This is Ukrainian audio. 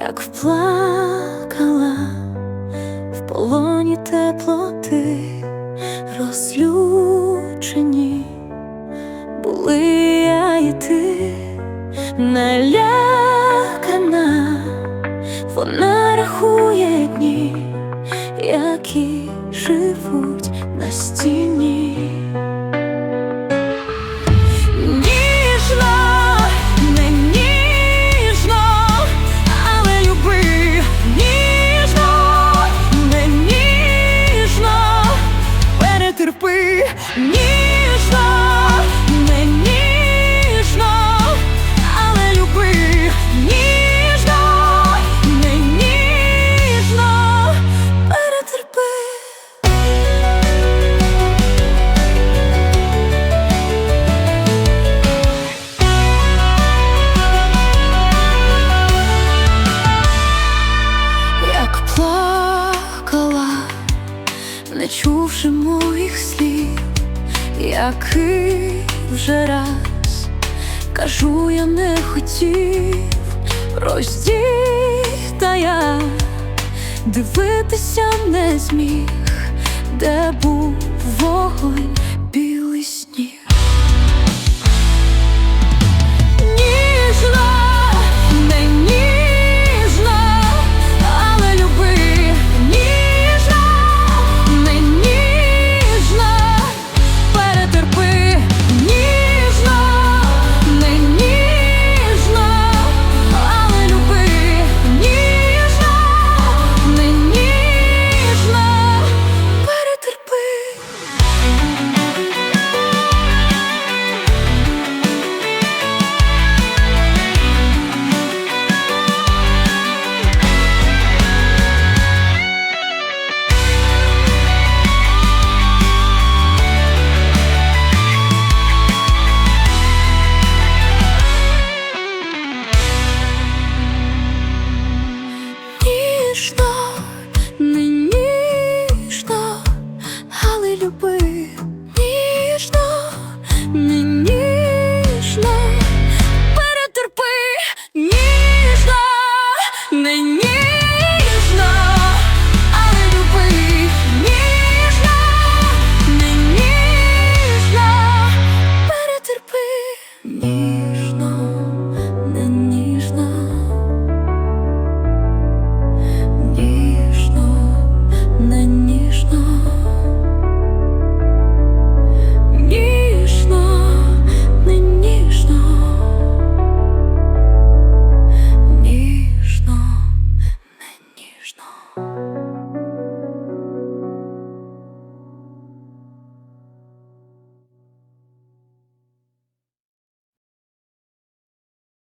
як вплакала в полоні теплоти, розлючені були я і ти, налякана, вона рахує дні, які живуть на стіні. Не чувши моїх слів, який вже раз кажу, я не хотів роздіта я дивитися не зміг, де був вогонь,